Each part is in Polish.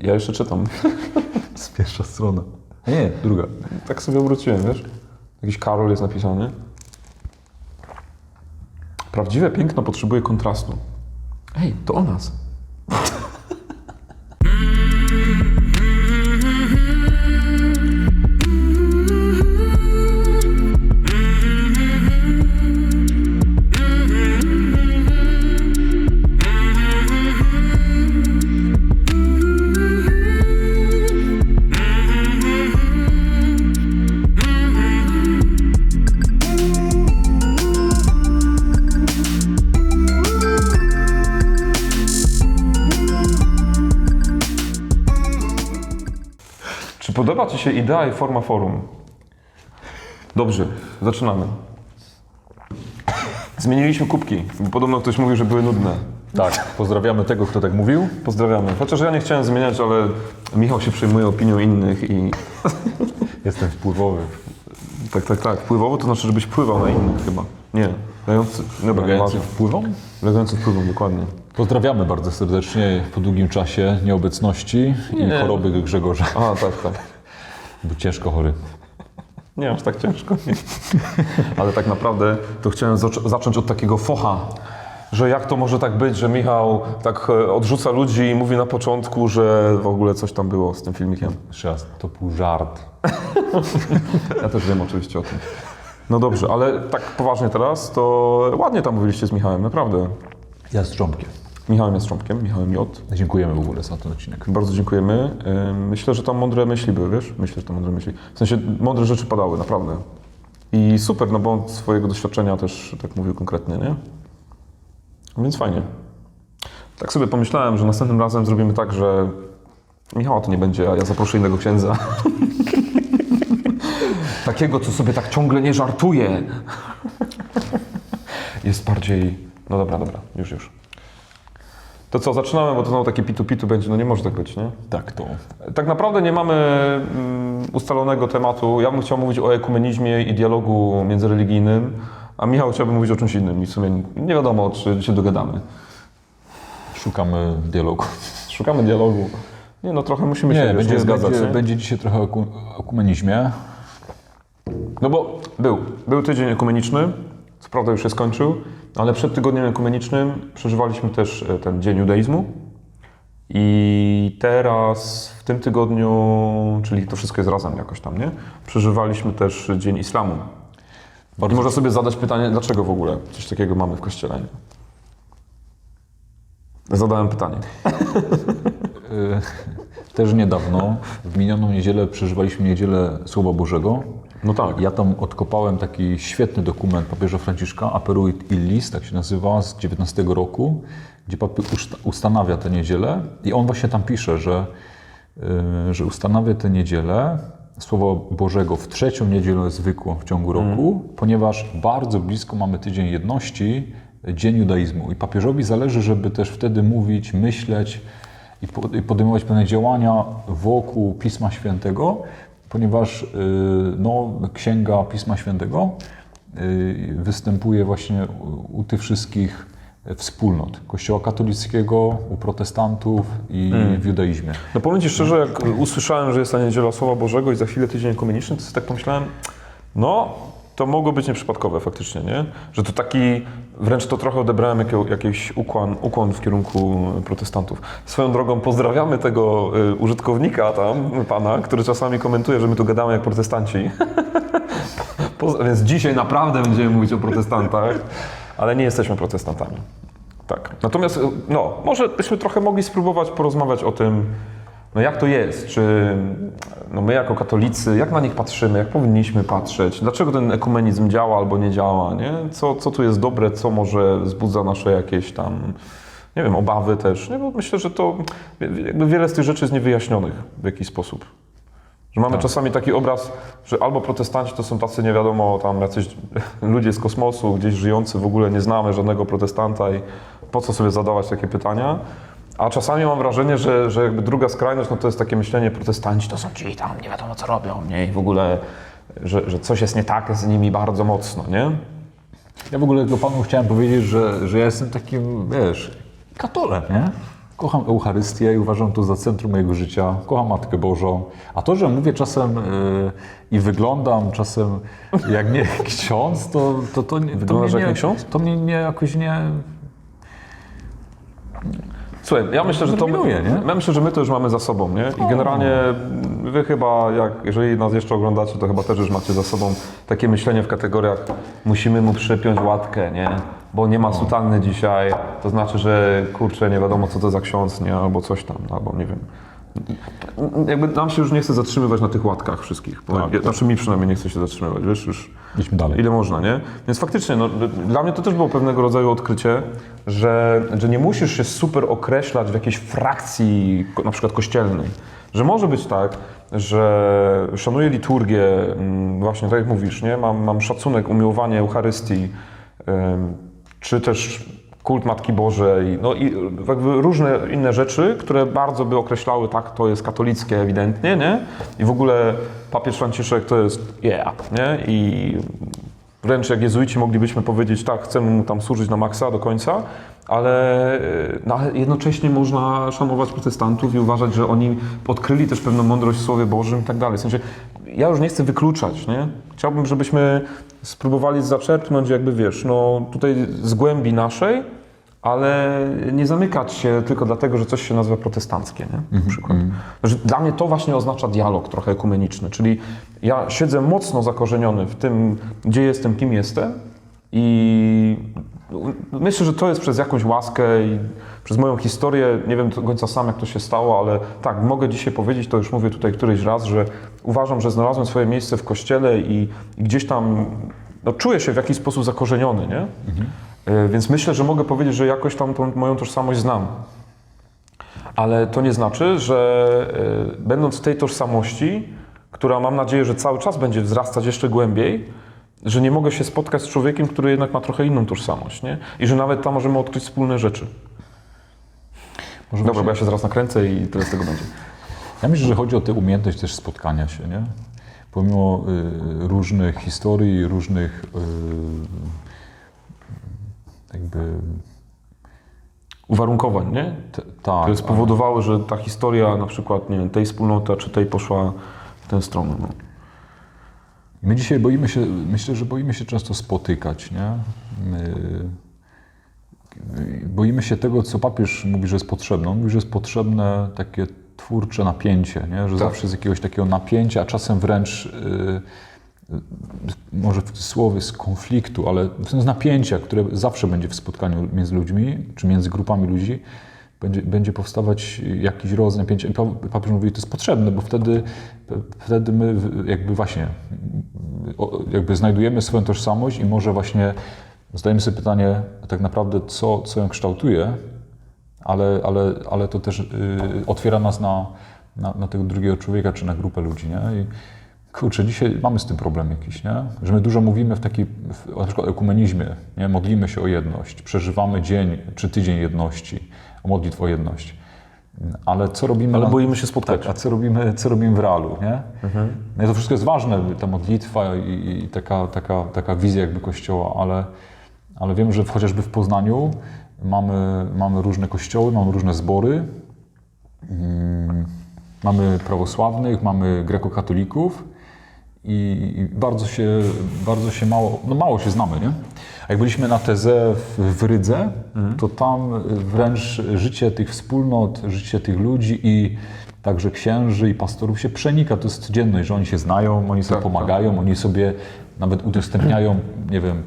Ja jeszcze czytam. Z pierwsza strona. Nie, druga. Tak sobie obróciłem, wiesz? Jakiś Karol jest napisany. Prawdziwe piękno potrzebuje kontrastu. Ej, to o nas. Podoba Ci się idea i forma forum? Dobrze, zaczynamy. Zmieniliśmy kubki, bo podobno ktoś mówił, że były nudne. Tak, pozdrawiamy tego, kto tak mówił. Pozdrawiamy. Chociaż ja nie chciałem zmieniać, ale Michał się przejmuje opinią innych i Jestem wpływowy. tak, tak, tak. Pływowo to znaczy, żebyś pływał na innych chyba. Nie, lejący, dobra, Legający nieważne. wpływą? Lejący wpływą, dokładnie. Pozdrawiamy bardzo serdecznie po długim czasie nieobecności i Nie. choroby Grzegorza. A, tak, tak. Był ciężko chory. Nie aż tak ciężko. Nie. Ale tak naprawdę to chciałem zac- zacząć od takiego focha, że jak to może tak być, że Michał tak e, odrzuca ludzi i mówi na początku, że w ogóle coś tam było z tym filmikiem. Jeszcze raz, to był żart. Ja też wiem oczywiście o tym. No dobrze, ale tak poważnie teraz, to ładnie tam mówiliście z Michałem, naprawdę. Ja z Trząbkiem. Michałem Jastrząbkiem, Michałem J. Dziękujemy w ogóle za ten odcinek. Bardzo dziękujemy. Myślę, że tam mądre myśli były, wiesz? Myślę, że tam mądre myśli. W sensie mądre rzeczy padały, naprawdę. I super, no bo on swojego doświadczenia też tak mówił konkretnie, nie? Więc fajnie. Tak sobie pomyślałem, że następnym razem zrobimy tak, że Michała to nie będzie, a ja zaproszę innego księdza. Takiego, co sobie tak ciągle nie żartuje. Jest bardziej... No dobra, dobra, już, już. To co, zaczynamy, bo to znowu takie pitu-pitu będzie, no nie może tak być, nie? Tak, to Tak naprawdę nie mamy mm, ustalonego tematu. Ja bym chciał mówić o ekumenizmie i dialogu międzyreligijnym, a Michał chciałby mówić o czymś innym i w sumie nie wiadomo, czy się dogadamy. szukamy dialogu. Szukamy dialogu. Nie no, trochę musimy się Nie, wiesz, będzie, nie zgadzać. będzie, nie? będzie dzisiaj trochę o eku- ekumenizmie. No bo był, był tydzień ekumeniczny, co prawda już się skończył, ale przed tygodniem ekumenicznym przeżywaliśmy też e, ten dzień judaizmu. I teraz w tym tygodniu, czyli to wszystko jest razem jakoś tam, nie? Przeżywaliśmy też dzień islamu. I można sobie zadać pytanie, dlaczego w ogóle coś takiego mamy w kościele? Nie? Zadałem pytanie. Też niedawno, w minioną niedzielę przeżywaliśmy Niedzielę Słowa Bożego. No tak. Ja tam odkopałem taki świetny dokument papieża Franciszka, Aperuit Illis, tak się nazywa, z 19 roku, gdzie papież usta- ustanawia tę niedzielę i on właśnie tam pisze, że, y, że ustanawia tę niedzielę Słowa Bożego w trzecią niedzielę zwykłą w ciągu roku, ponieważ bardzo blisko mamy Tydzień Jedności, Dzień Judaizmu. I papieżowi zależy, żeby też wtedy mówić, myśleć i po- i podejmować pewne działania wokół Pisma Świętego, ponieważ y, no, Księga Pisma Świętego y, występuje właśnie u, tych wszystkich wspólnot. Kościoła katolickiego, u protestantów i w judaizmie. No powiem Ci szczerze, jak usłyszałem, że jest ta niedziela Słowa Bożego i za chwilę tydzień ekumeniczny, to sobie tak pomyślałem, no to mogło być nieprzypadkowe faktycznie, nie? Że to taki, wręcz to trochę odebrałem jako, jakiś ukłon, ukłon w kierunku protestantów. Swoją drogą pozdrawiamy tego y, użytkownika tam, pana, który czasami komentuje, że my tu gadamy jak protestanci. Więc dzisiaj naprawdę będziemy mówić o protestantach, ale nie jesteśmy protestantami. Tak. Natomiast, y, no, może byśmy trochę mogli spróbować porozmawiać o tym, no jak to jest, czy no my jako katolicy, jak na nich patrzymy, jak powinniśmy patrzeć, dlaczego ten ekumenizm działa albo nie działa, nie? Co, co tu jest dobre, co może wzbudza nasze jakieś tam, nie wiem, obawy też, nie? Bo myślę, że to jakby wiele z tych rzeczy jest niewyjaśnionych w jakiś sposób. Że mamy czasami taki obraz, że albo protestanci to są tacy nie wiadomo, tam jacyś ludzie z kosmosu, gdzieś żyjący, w ogóle nie znamy żadnego protestanta i po co sobie zadawać takie pytania. A czasami mam wrażenie, że, że jakby druga skrajność, no to jest takie myślenie, protestanci to są ci tam, nie wiadomo co robią, nie? I w ogóle, że, że coś jest nie tak z nimi bardzo mocno, nie? Ja w ogóle do panu chciałem powiedzieć, że, że ja jestem takim, wiesz, katolem, nie? Kocham Eucharystię i uważam to za centrum mojego życia. Kocham Matkę Bożą. A to, że mówię czasem yy, i wyglądam czasem jak nie ksiądz, to, to, to, nie- to Wyglądasz mnie jak nie? To mnie nie, jakoś nie... Słuchaj, ja myślę, że to my, ja myślę, że my to już mamy za sobą, nie? I generalnie wy chyba, jak, jeżeli nas jeszcze oglądacie, to chyba też już macie za sobą takie myślenie w kategoriach musimy mu przypiąć łatkę, nie? Bo nie ma sutanny dzisiaj, to znaczy, że kurczę, nie wiadomo co to za ksiądz, nie? Albo coś tam, albo nie wiem. Jakby nam się już nie chce zatrzymywać na tych łatkach wszystkich. Bo Tak. znaczy mi przynajmniej nie chce się zatrzymywać, wiesz, już Idźmy dalej. ile można, nie? Więc faktycznie, no, dla mnie to też było pewnego rodzaju odkrycie, że, że nie musisz się super określać w jakiejś frakcji, na przykład kościelnej. Że może być tak, że szanuję liturgię, mm, właśnie tak jak mówisz, nie? Mam, mam szacunek, umiłowanie Eucharystii, czy też kult Matki Bożej, no i różne inne rzeczy, które bardzo by określały, tak, to jest katolickie ewidentnie, nie? I w ogóle papież Franciszek to jest yeah, nie? I wręcz jak jezuici moglibyśmy powiedzieć, tak, chcemy mu tam służyć na maksa do końca, ale, no, ale jednocześnie można szanować protestantów i uważać, że oni odkryli też pewną mądrość w Słowie Bożym i tak dalej. W sensie, ja już nie chcę wykluczać, nie? Chciałbym, żebyśmy spróbowali zaczerpnąć jakby, wiesz, no tutaj z głębi naszej, ale nie zamykać się tylko dlatego, że coś się nazywa protestanckie, nie? Na przykład. Że dla mnie to właśnie oznacza dialog trochę ekumeniczny, czyli ja siedzę mocno zakorzeniony w tym, gdzie jestem, kim jestem i myślę, że to jest przez jakąś łaskę i przez moją historię, nie wiem do końca sam jak to się stało, ale tak, mogę dzisiaj powiedzieć, to już mówię tutaj któryś raz, że uważam, że znalazłem swoje miejsce w kościele i, i gdzieś tam no, czuję się w jakiś sposób zakorzeniony, nie? E, Więc myślę, że mogę powiedzieć, że jakoś tam tą moją tożsamość znam. Ale to nie znaczy, że e, będąc w tej tożsamości, która mam nadzieję, że cały czas będzie wzrastać jeszcze głębiej, że nie mogę się spotkać z człowiekiem, który jednak ma trochę inną tożsamość, nie? I że nawet tam możemy odkryć wspólne rzeczy. Może Dobra, właśnie- bo ja się zaraz nakręcę i tyle z tego będzie. Ja myślę, że chodzi o tę umiejętność też spotkania się, nie? Pomimo y, różnych historii, różnych y, jakby Uwarunkowań, nie? t, tak, Które spowodowały, że ta historia na przykład, nie wiem, tej wspólnoty, czy tej poszła w tę stronę. No. My dzisiaj boimy się, myślę, że boimy się często spotykać, nie? My, boimy się tego, co papież mówi, że jest potrzebne. On mówi, że jest potrzebne takie twórcze napięcie, nie? że zawsze z jakiegoś takiego napięcia, a czasem wręcz y, y, może w cudzysłowie z konfliktu, ale z napięcia, które zawsze będzie w spotkaniu między ludźmi, czy między grupami ludzi, będzie, będzie powstawać jakiś rodzaj napięcia. I pa- papież mówi, to jest potrzebne, bo wtedy, wtedy my jakby właśnie jakby znajdujemy swoją tożsamość i może właśnie zadajemy sobie pytanie tak naprawdę, co, co ją kształtuje, ale, ale, ale to też y, otwiera nas na, na, na tego drugiego człowieka czy na grupę ludzi. Nie? I kurczę, dzisiaj mamy z tym problem jakiś, nie? że my dużo mówimy w takiej, na przykład ekumenizmie, nie? modlimy się o jedność, przeżywamy dzień czy tydzień jedności, o modlitwę o jedność. Ale co robimy Ale boimy się spotkać. tak, a co robimy, co robimy w realu, nie? No i to wszystko jest ważne, ta modlitwa i, i taka, taka, taka wizja jakby Kościoła, ale, ale wiem, że chociażby w Poznaniu mamy, mamy różne kościoły, mamy różne zbory, mm, mamy prawosławnych, mamy grekokatolików i bardzo się, bardzo się mało, no mało się znamy, nie? A jak byliśmy na tezę w, w Rydze, to tam wręcz życie tych wspólnot, życie tych ludzi i także księży i pastorów się przenika. To jest codzienność, że oni się znają, oni sobie Tak, pomagają, oni sobie nawet udostępniają, nie wiem,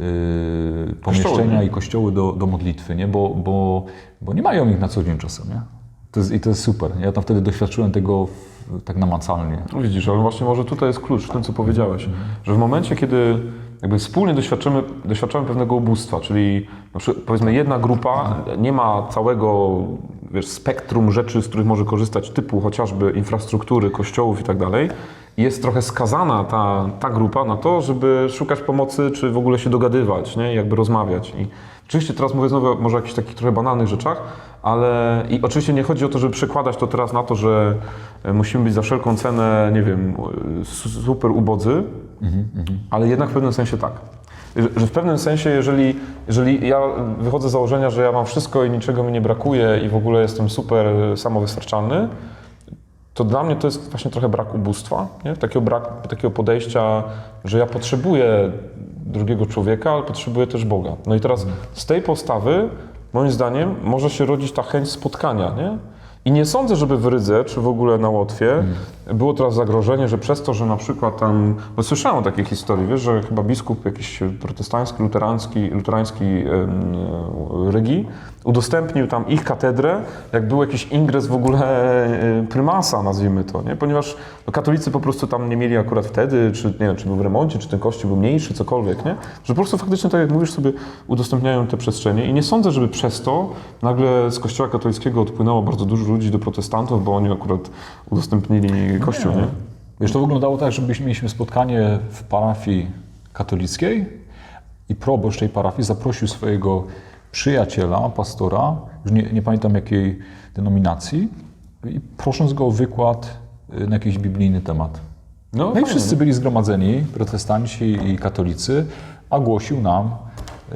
yy, pomieszczenia nie? i kościoły do, do modlitwy, nie? Bo, bo, bo nie mają ich na co dzień czasem, nie? To jest, I to jest super. Ja tam wtedy doświadczyłem tego tak namacalnie. No Widzisz, ale właśnie może tutaj jest klucz w tym, co powiedziałeś, że w momencie, kiedy jakby wspólnie doświadczymy, doświadczamy pewnego ubóstwa, czyli powiedzmy jedna grupa nie ma całego wiesz, spektrum rzeczy, z których może korzystać, typu chociażby infrastruktury, kościołów i tak dalej, jest trochę skazana ta, ta grupa na to, żeby szukać pomocy, czy w ogóle się dogadywać, nie? jakby rozmawiać. I oczywiście teraz mówię znowu może o jakichś takich trochę banalnych rzeczach, ale i oczywiście nie chodzi o to, żeby przekładać to teraz na to, że e, musimy być za wszelką cenę, nie wiem, e, su- super ubodzy, ale jednak w pewnym sensie tak. że że w pewnym sensie, jeżeli, jeżeli ja wychodzę z założenia, że ja mam wszystko i niczego mi nie brakuje i w ogóle jestem super samowystarczalny, to dla mnie to jest właśnie trochę brak ubóstwa, nie? Takiego, brak, takiego podejścia, że ja potrzebuję drugiego człowieka, ale potrzebuję też Boga. No i teraz z tej postawy, moim zdaniem, może się rodzić ta chęć spotkania, nie? I nie sądzę, żeby w Rydze, czy w ogóle na Łotwie było teraz zagrożenie, że przez to, że na przykład tam, bo słyszałem o takiej historii, wiesz, że chyba biskup jakiś protestancki, luterański em, e, Rygi udostępnił tam ich katedrę, jak był jakiś ingres w ogóle e, prymasa, nazwijmy to, nie? Ponieważ no, katolicy po prostu tam nie mieli akurat wtedy, czy nie wiem, czy był w remoncie, czy ten kościół był mniejszy, cokolwiek, nie? Że po prostu faktycznie, tak jak mówisz sobie, udostępniają te przestrzenie i nie sądzę, żeby przez to nagle z kościoła katolickiego odpłynęło bardzo dużo ludzi do protestantów, bo oni akurat udostępnili kościół, nie? Wiesz, to wyglądało tak, że mieliśmy spotkanie w parafii katolickiej i proboszcz tej parafii zaprosił swojego przyjaciela, pastora, już nie, nie pamiętam jakiej denominacji, i prosząc go o wykład y, na jakiś biblijny temat. No i fajnie, wszyscy byli zgromadzeni, protestanci i katolicy, a głosił nam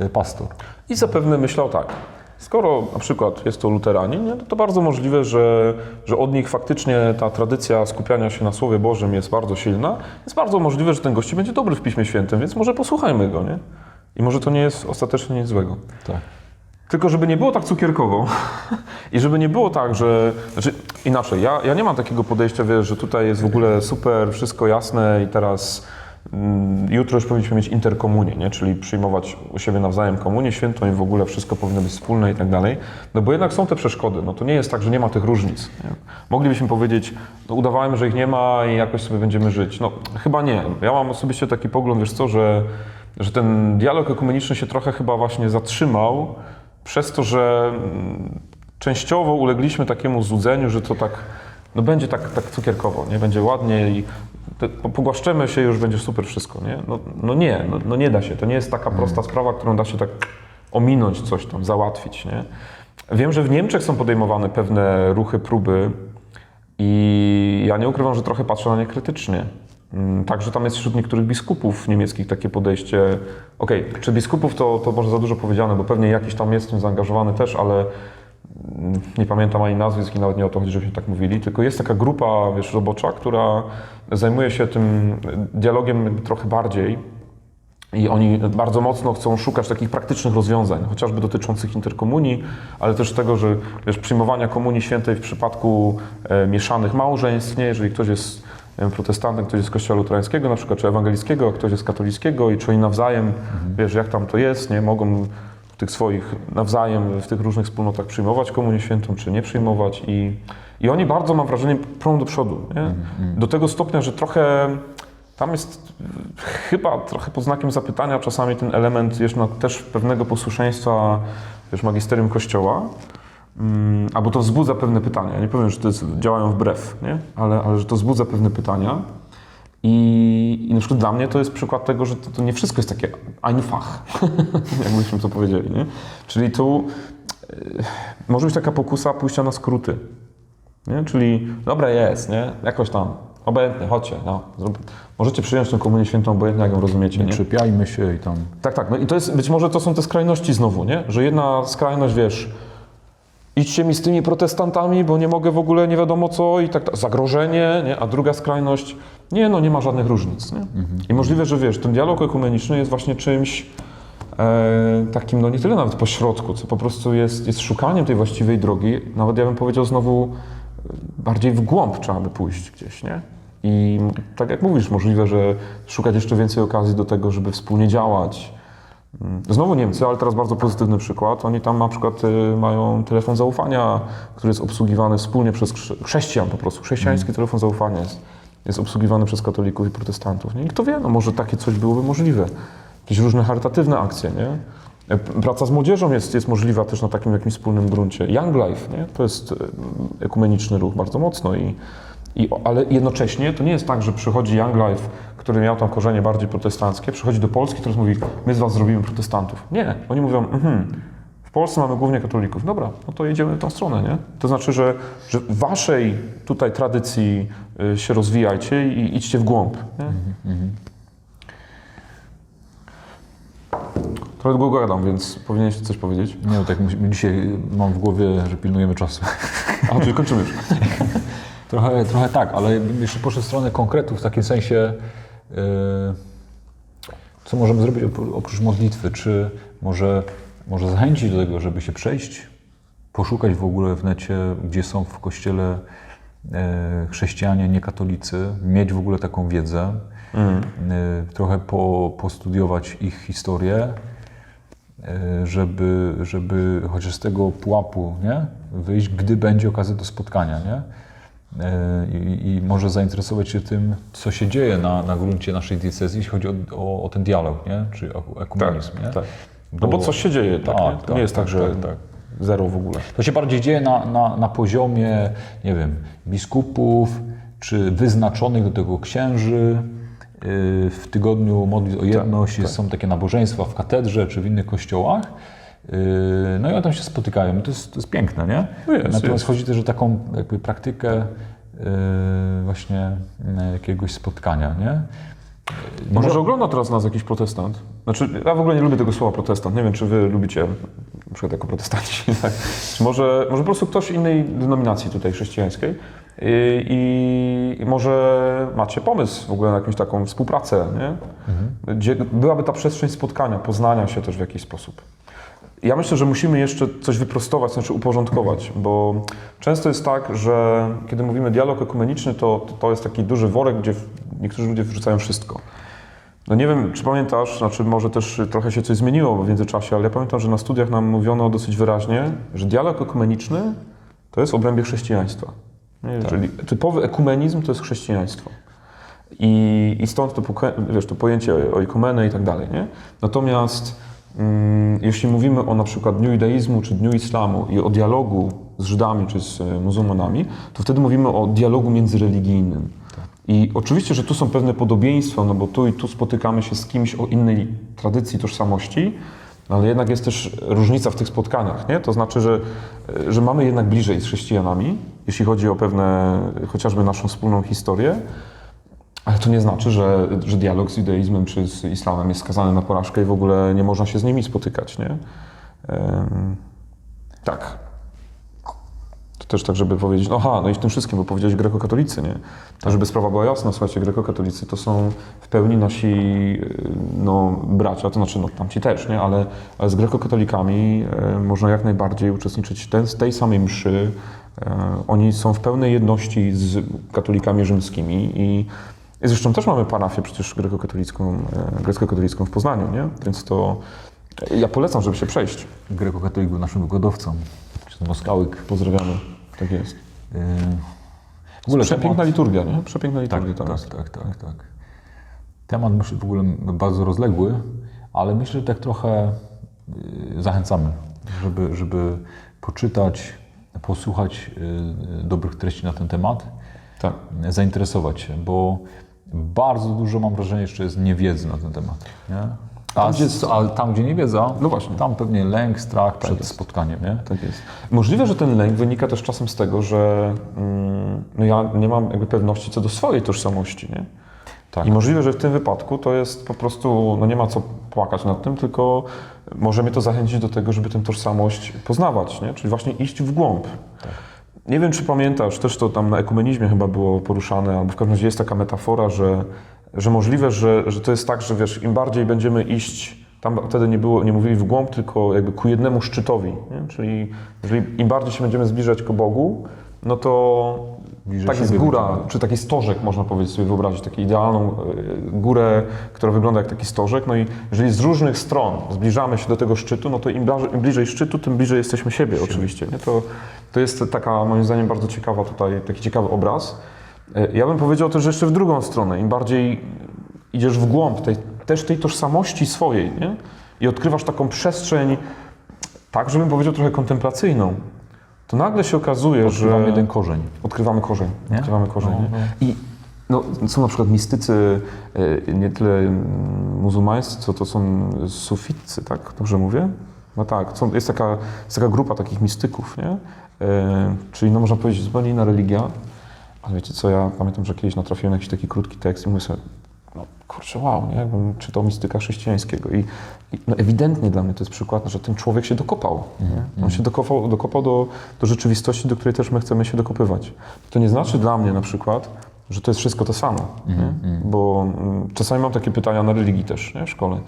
y, pastor. I zapewne myślał tak. Skoro na przykład jest to luteranin, nie, to, bardzo możliwe, że, że od nich faktycznie ta tradycja skupiania się na Słowie Bożym jest bardzo silna. Jest bardzo możliwe, że ten gości będzie dobry w Piśmie Świętym, więc może posłuchajmy go, nie? I może to nie jest ostatecznie nic złego. Tak. Tylko żeby nie było tak cukierkowo i żeby nie było tak, że... Znaczy inaczej, ja, ja nie mam takiego podejścia, wiesz, że tutaj jest w ogóle super, wszystko jasne i teraz jutro już powinniśmy mieć interkomunię, nie? czyli przyjmować u siebie nawzajem komunię świętą i w ogóle wszystko powinno być wspólne i tak dalej. No bo jednak są te przeszkody, no to nie jest tak, że nie ma tych różnic. Nie? Moglibyśmy powiedzieć, no udawajmy, że ich nie ma i jakoś sobie będziemy żyć. No chyba nie. Ja mam osobiście taki pogląd, wiesz co, że, że ten dialog ekumeniczny się trochę chyba właśnie zatrzymał, przez to, że mm, częściowo ulegliśmy takiemu złudzeniu, że to tak, no będzie tak, tak cukierkowo, nie? Będzie ładnie i te, po- pogłaszczemy się już będzie super wszystko, nie? No, no nie, no, no nie da się. To nie jest taka prosta sprawa, którą da się tak ominąć coś tam, załatwić, nie? Wiem, że w Niemczech są podejmowane pewne ruchy, próby i ja nie ukrywam, że trochę patrzę na nie krytycznie. Mm, Także tam jest wśród niektórych biskupów niemieckich takie podejście. Okej, czy biskupów to, to może za dużo powiedziane, bo pewnie jakiś tam jest w tym zaangażowany też, ale mm, nie pamiętam ani nazwisk i nawet nie o to chodzi, żebyśmy tak mówili, tylko jest taka grupa, wiesz, robocza, która zajmuje się tym dialogiem trochę bardziej i oni bardzo mocno chcą szukać takich praktycznych rozwiązań, chociażby dotyczących interkomunii, ale też tego, że wiesz, przyjmowania komunii świętej w przypadku e, mieszanych małżeństw, nie? jeżeli ktoś jest wiem, protestantem, ktoś jest z kościoła luterańskiego na przykład, czy ewangelickiego, ktoś jest katolickiego i czy oni nawzajem, wiesz, jak tam to jest, nie? Mogą tych swoich nawzajem w tych różnych wspólnotach przyjmować komunię świętą, czy nie przyjmować i, i oni bardzo, mam wrażenie, prą do przodu, nie? Do tego stopnia, że trochę tam jest chyba trochę pod znakiem zapytania czasami ten element wiesz, no, też pewnego posłuszeństwa wiesz, magisterium Kościoła, mm, albo to wzbudza pewne pytania. Nie powiem, że to jest, działają wbrew, nie? Ale, ale że to wzbudza pewne pytania. I, I na przykład dla mnie to jest przykład tego, że to, to nie wszystko jest takie einfach, jakbyśmy to powiedzieli. Nie? Czyli tu y, może być taka pokusa pójścia na skróty. Nie? Czyli dobra jest, nie? Jakoś tam, obojętnie, chodźcie, no, zrób. Możecie przyjąć tę komunię świętą obojętnie, jak ją rozumiecie, Nie nie? czepiajmy się i tam. Tak, tak, no i to jest, być może to są te skrajności znowu, nie? Że jedna skrajność, wiesz, idźcie mi z tymi protestantami, bo nie mogę w ogóle nie wiadomo co i tak, zagrożenie, nie? A druga skrajność, nie, no nie ma żadnych różnic, nie? I możliwe, że wiesz, ten dialog ekumeniczny jest właśnie czymś e, takim, no nie tyle nawet pośrodku, co po prostu jest, jest szukaniem tej właściwej drogi, nawet ja bym powiedział znowu e, bardziej w głąb trzeba by pójść gdzieś, nie? I tak jak mówisz, możliwe, że szukać jeszcze więcej okazji do tego, żeby wspólnie działać. Mm, Znowu Niemcy, ale teraz bardzo pozytywny przykład. Oni tam na przykład y, mają telefon zaufania, który jest obsługiwany wspólnie przez chrze- chrześcijan po prostu. Chrześcijański telefon zaufania jest, jest obsługiwany przez katolików i protestantów. Nie? I kto wie, no może takie coś byłoby możliwe. Jakieś różne charytatywne akcje, nie? E, Praca z młodzieżą jest, jest możliwa też na takim jakimś wspólnym gruncie. Young Life, nie? To jest y, ekumeniczny ruch bardzo mocno i, i, ale jednocześnie to nie jest tak, że przychodzi Young Life, który miał tam korzenie bardziej protestanckie, przychodzi do Polski, teraz mówi, my z was zrobimy protestantów. Nie, oni mówią, mhm, w Polsce mamy głównie katolików. Dobra, no to jedziemy w tą stronę, nie? To znaczy, że, że w waszej tutaj tradycji y, się rozwijajcie i idźcie w głąb. Nie? Trochę długo gadam, więc powinieneś coś powiedzieć. Nie no, tak dzisiaj mam w głowie, że pilnujemy czasu. A, czyli kończymy już. Trochę, trochę tak, ale jeszcze poszedł w stronę konkretów w takim sensie, yy, co możemy zrobić opr- oprócz modlitwy? Czy może, może zachęcić do tego, żeby się przejść, poszukać w ogóle w necie, gdzie są w kościele e, chrześcijanie, niekatolicy, mieć w ogóle taką wiedzę, yy, trochę po, postudiować ich historię, e, żeby, żeby chociaż z tego pułapu nie, wyjść, gdy będzie okazja do spotkania. Nie? E, I, I może zainteresować się tym, co się dzieje na, na gruncie naszej diecezji, jeśli chodzi o, o, o ten dialog, nie? czy ek- ekumenizm. nie? tak. No bo coś się dzieje, tak? Tak, nie? To tak, nie jest tak, tak, że tak, tak. zero w ogóle. To się bardziej dzieje na, na, na poziomie, nie wiem, biskupów, czy wyznaczonych do tego księży. Yy, W tygodniu modlitw o jedność są takie nabożeństwa w katedrze czy w innych kościołach. Yy, No i one tam się spotykają. To jest, to jest piękne, nie? No jest, Natomiast jest. chodzi też o taką jakby praktykę yy, właśnie yy, jakiegoś spotkania, nie? Może, może ogląda teraz nas jakiś protestant? Znaczy, ja w ogóle nie lubię tego słowa protestant. Nie wiem, czy wy lubicie, na przykład jako protestanci. Tak? Może, może po prostu ktoś innej denominacji tutaj chrześcijańskiej i, i, może macie pomysł w ogóle na jakąś taką współpracę, nie? Gdzie byłaby ta przestrzeń spotkania, poznania się też w jakiś sposób. Ja myślę, że musimy jeszcze coś wyprostować, znaczy uporządkować, bo często jest tak, że kiedy mówimy dialog ekumeniczny, to, to jest taki duży worek, gdzie niektórzy ludzie wrzucają wszystko. No nie wiem, czy pamiętasz, znaczy może też trochę się coś zmieniło w międzyczasie, ale ja pamiętam, że na studiach nam mówiono dosyć wyraźnie, że dialog ekumeniczny to jest w obrębie chrześcijaństwa. Nie? Czyli typowy ekumenizm to jest chrześcijaństwo. I, i stąd to, wiesz, to pojęcie o ekumenę i tak dalej. Nie? Natomiast jeśli mówimy o na przykład Dniu Judaizmu czy Dniu Islamu i o dialogu z Żydami czy z e, muzułmanami, to wtedy mówimy o dialogu międzyreligijnym. I oczywiście, że tu są pewne podobieństwa, no bo tu i tu spotykamy się z kimś o innej tradycji, tożsamości, ale jednak jest też różnica w tych spotkaniach, nie? To znaczy, że, że mamy jednak bliżej z chrześcijanami, jeśli chodzi o pewne, chociażby naszą wspólną historię, ale to nie znaczy, że, że dialog z judaizmem czy z islamem jest skazany na porażkę i w ogóle nie można się z nimi spotykać, nie? Em, tak. To też tak, żeby powiedzieć, no aha, no i w tym wszystkim, bo powiedziałeś grekokatolicy, nie? To żeby sprawa była jasna, słuchajcie, grekokatolicy to są w pełni nasi y, no, bracia, to znaczy no, tamci też, nie? Ale, ale z grekokatolikami e, można jak najbardziej uczestniczyć ten, z tej samej mszy. E, oni są w pełnej jedności z katolikami rzymskimi i zresztą też mamy parafię przecież grekokatolicką, e, grecko-katolicką w Poznaniu, nie? Więc to ja polecam, żeby się przejść. Grekokatolik był naszym wykładowcą, to Moskałyk. Pozdrawiamy. Tak jest. Yy, W ogóle Przepiękna temat- liturgia, nie? Przepiękna Tak, liturgia tam tak, tak, tak, tak. Temat myślę w ogóle bardzo rozległy, ale myślę, że tak trochę zachęcamy, żeby, żeby poczytać, posłuchać dobrych treści na ten temat, Tak. zainteresować się, bo bardzo dużo mam wrażenie jeszcze jest niewiedzy na ten temat. Nie? A, gdzie- ale tam, gdzie nie wiedza, No właśnie. tam pewnie lęk, strach przed jest. spotkaniem. Nie? Tak jest. Możliwe, że ten lęk wynika też czasem z tego, że mm, no ja nie mam jakby pewności co do swojej tożsamości, nie? Tak. I możliwe, że w tym wypadku to jest po prostu, no nie ma co płakać nad tym, tylko może mnie to zachęcić do tego, żeby tę tożsamość poznawać, nie? Czyli właśnie iść w głąb. Nie wiem, czy pamiętasz, też to tam na ekumenizmie chyba było poruszane, albo w każdym razie jest taka metafora, że, że możliwe, że, że to jest tak, że wiesz, im bardziej będziemy iść, tam wtedy nie, było, nie mówili w głąb, tylko jakby ku jednemu szczytowi, nie? czyli jeżeli im bardziej się będziemy zbliżać ku Bogu, no to Bliżej tak jest góra, czy taki stożek, można powiedzieć sobie wyobrazić, taką idealną y, górę, która wygląda jak taki stożek. No i jeżeli z różnych stron zbliżamy się do tego szczytu, no to im bliżej szczytu, tym bliżej jesteśmy siebie oczywiście. Nie? To, to jest taka, moim zdaniem, bardzo ciekawa tutaj, taki ciekawy obraz. Y, Ja bym powiedział też jeszcze w drugą stronę. Im bardziej idziesz w głąb tej, też tej tożsamości swojej nie? i odkrywasz taką przestrzeń, tak żebym powiedział trochę kontemplacyjną, to nagle się okazuje, że Mam jeden korzeń. odkrywamy korzeń. Nie? Odkrywamy korzeń. No, no. I no, są na przykład mistycy, e, nie tyle mm, muzułmańscy, co to są sufitcy, tak? Dobrze mówię? No tak, są, jest, taka, jest taka grupa takich mistyków, nie? E, czyli no, można powiedzieć zupełnie inna religia, ale wiecie co, ja pamiętam, że kiedyś natrafiłem na jakiś taki krótki tekst i mówię sobie, no kurczę, wow, nie? Jakbym czytał mistyka chrześcijańskiego i, i no, ewidentnie dla mnie to jest przykład, że ten człowiek się dokopał. Nie? On się dokopał, dokopał do, do rzeczywistości, do której też my chcemy się dokopywać. To nie znaczy dla mnie na przykład, że to jest wszystko to samo, nie? bo mm, czasami mam takie pytania na religii też, nie? w szkole.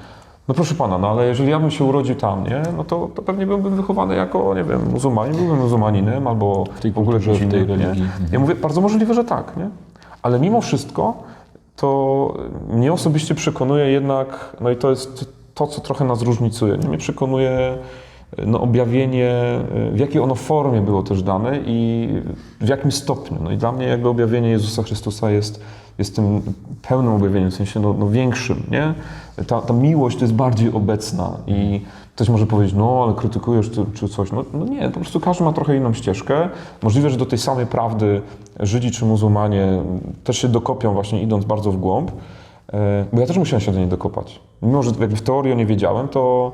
No proszę pana, no ale jeżeli ja bym się urodził tam, nie? No to, to pewnie byłbym wychowany jako, nie wiem, muzułmanin, byłbym muzułmaninem albo tej w ogóle kimś innym, nie? Mhm. Ja mówię, bardzo możliwe, że tak, nie? Ale mimo wszystko to mnie osobiście przekonuje jednak, no i to jest to, co trochę nas różnicuje. Nie? Mnie przekonuje no, objawienie, w jakiej ono formie było też dane i w jakim stopniu. No i dla mnie jakby objawienie Jezusa Chrystusa jest, jest tym pełnym objawieniem, w sensie no, no większym, nie? Ta, ta miłość jest bardziej obecna i ktoś może powiedzieć, no ale krytykujesz czy, czy coś. No, no nie, po prostu każdy ma trochę inną ścieżkę. Możliwe, że do tej samej prawdy Żydzi czy muzułmanie też się dokopią właśnie idąc bardzo w głąb, E, bo ja też musiałem się do niej dokopać. Mimo, że jakby w teorii o nie wiedziałem, to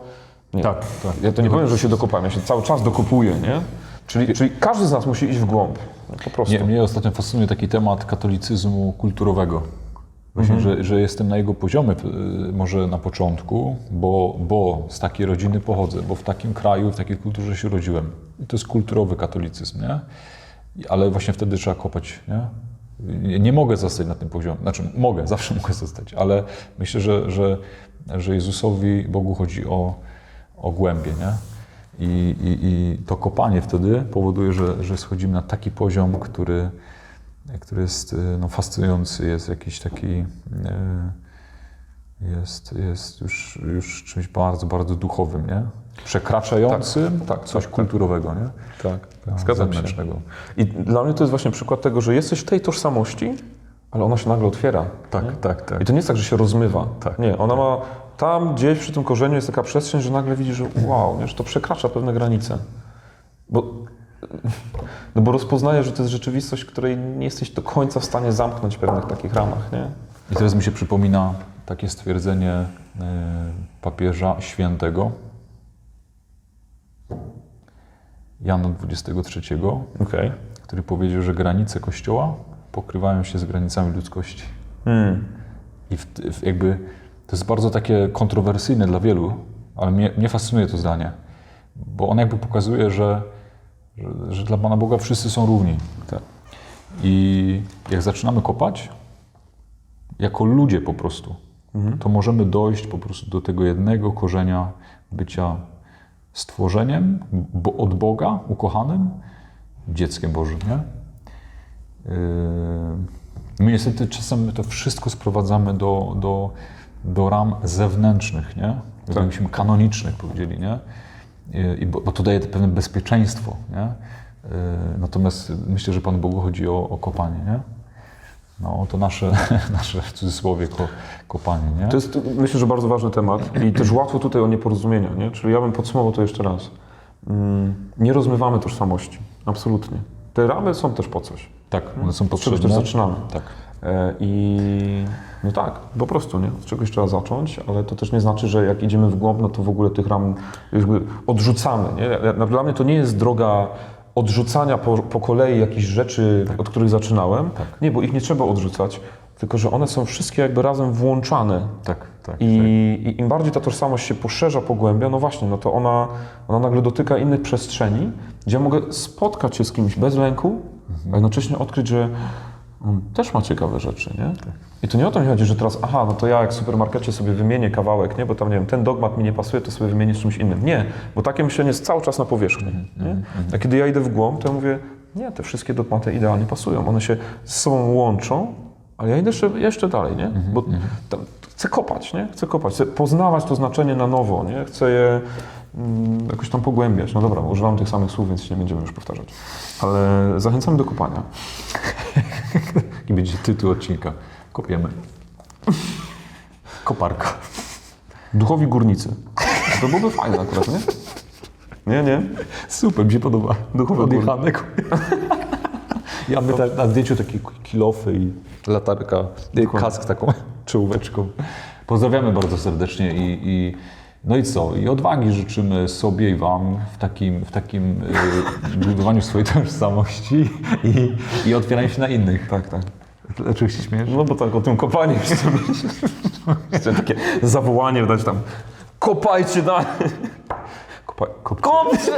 nie. Tak, tak. Ja to nie powiem, że się dokopałem, ja się cały czas dokopuję, nie? Czyli, czyli każdy z nas musi iść w głąb, no, po prostu. Nie, mnie ostatnio fascynuje taki temat katolicyzmu kulturowego. Właśnie, Mhm. że, że jestem na jego poziomie y, może na początku, bo, bo z takiej rodziny pochodzę, bo w takim kraju, w takiej kulturze się rodziłem. I to jest kulturowy katolicyzm, nie? Ale właśnie wtedy trzeba kopać, nie? Nie- Nie mogę zostać na tym poziomie. Znaczy, mogę, zawsze mogę zostać, ale myślę, że, że, że Jezusowi, Bogu chodzi o, o głębie, nie? I, i, I to kopanie wtedy powoduje, że, że schodzimy na taki poziom, który, który jest y, no, fascynujący, jest jakiś taki, y, jest, jest już, już czymś bardzo, bardzo duchowym, nie? Przekraczającym Tak, tak, coś tak, tak. kulturowego, nie? Tak, No, zgadzam się. I dla mnie to jest właśnie przykład tego, że jesteś w tej tożsamości, ale ona się nagle otwiera. Tak, nie? tak, tak. I to nie jest tak, że się rozmywa. Tak, nie, ona ma tam gdzieś przy tym korzeniu jest taka przestrzeń, że nagle widzi, że wow, nie, że to przekracza pewne granice. Bo, no bo rozpoznaje, że to jest rzeczywistość, której nie jesteś do końca w stanie zamknąć w pewnych takich ramach, nie? I teraz mi się przypomina takie stwierdzenie y, papieża świętego Jana XXIII, Okej. który powiedział, że granice Kościoła pokrywają się z granicami ludzkości. Hmm. I w, w jakby to jest bardzo takie kontrowersyjne dla wielu, ale mnie, mnie fascynuje to zdanie, bo on jakby pokazuje, że, że, że dla Pana Boga wszyscy są równi. Tak. I jak zaczynamy kopać, jako ludzie po prostu, to możemy dojść po prostu do tego jednego korzenia bycia stworzeniem, bo od Boga, ukochanym, dzieckiem Bożym, nie? Yy, My niestety czasem to wszystko sprowadzamy do, do, do ram zewnętrznych, nie? Jakbyśmy kanonicznych powiedzieli, nie? I, bo, bo to daje pewne bezpieczeństwo, nie? Yy, Natomiast myślę, że Panu Bogu chodzi o, o kopanie, nie? No, to nasze, nasze w cudzysłowie ko, kopanie, nie? To jest, myślę, że bardzo ważny temat i też łatwo tutaj o nieporozumienia, nie? Czyli ja bym podsumował to jeszcze raz. Mm, Nie rozmywamy tożsamości, absolutnie. Te ramy są też po coś. tak, one są Od czegoś potrzebne. też zaczynamy. Tak. E, I no tak, po prostu, nie? Od czegoś trzeba zacząć, ale to też nie znaczy, że jak idziemy w głąb, no to w ogóle tych ram jakby odrzucamy, nie? Ja- Dla mnie to nie jest droga odrzucania po, po kolei jakichś rzeczy, od których zaczynałem. Nie, bo ich nie trzeba odrzucać, tylko że one są wszystkie jakby razem włączane. Tak, tak. I, I im bardziej ta tożsamość się poszerza, pogłębia, no właśnie, no to ona, ona nagle dotyka innych przestrzeni, gdzie ja mogę spotkać się z kimś bez lęku, a jednocześnie odkryć, że on też ma ciekawe rzeczy, nie? I to nie o to mi chodzi, że teraz, aha, no to ja jak w supermarkecie sobie wymienię kawałek, nie? Bo tam, nie wiem, ten dogmat mi nie pasuje, to sobie wymienię z czymś innym. Nie, bo takie myślenie jest cały czas na powierzchni, nie? A kiedy ja idę w głąb, to ja mówię, nie, te wszystkie dogmaty idealnie pasują, one się z sobą łączą, ale ja idę jeszcze, jeszcze dalej, nie? Bo tam, chcę kopać, nie? Chcę kopać, chcę poznawać to znaczenie na nowo, nie? Chcę je mm, jakoś tam pogłębiać. No dobra, używam tych samych słów, więc nie będziemy już powtarzać. Ale zachęcam do kopania. I będzie tytuł odcinka. Kopiemy. Koparka. Duchowi górnicy. To byłoby fajne akurat, nie? Nie, nie. Super, mi się podoba. Duchowy Odjechane. Ja my tak na zdjęciu takie kilofy i latarka, i kask taką czołóweczką. Pozdrawiamy bardzo serdecznie i, i no i co? I odwagi życzymy sobie i Wam w takim, w takim y, budowaniu swojej tożsamości i, i otwieraniu się na innych. Tak, tak. Dlaczego się śmiejesz? No bo tak o tym kopaniu. Chcę takie zawołanie dać tam. Kopajcie dalej. Kopaj, kop, Kopcie!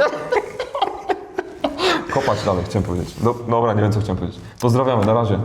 kopać dalej, chciałem powiedzieć. Do, dobra, nie wiem co chciałem powiedzieć. Pozdrawiamy, na razie.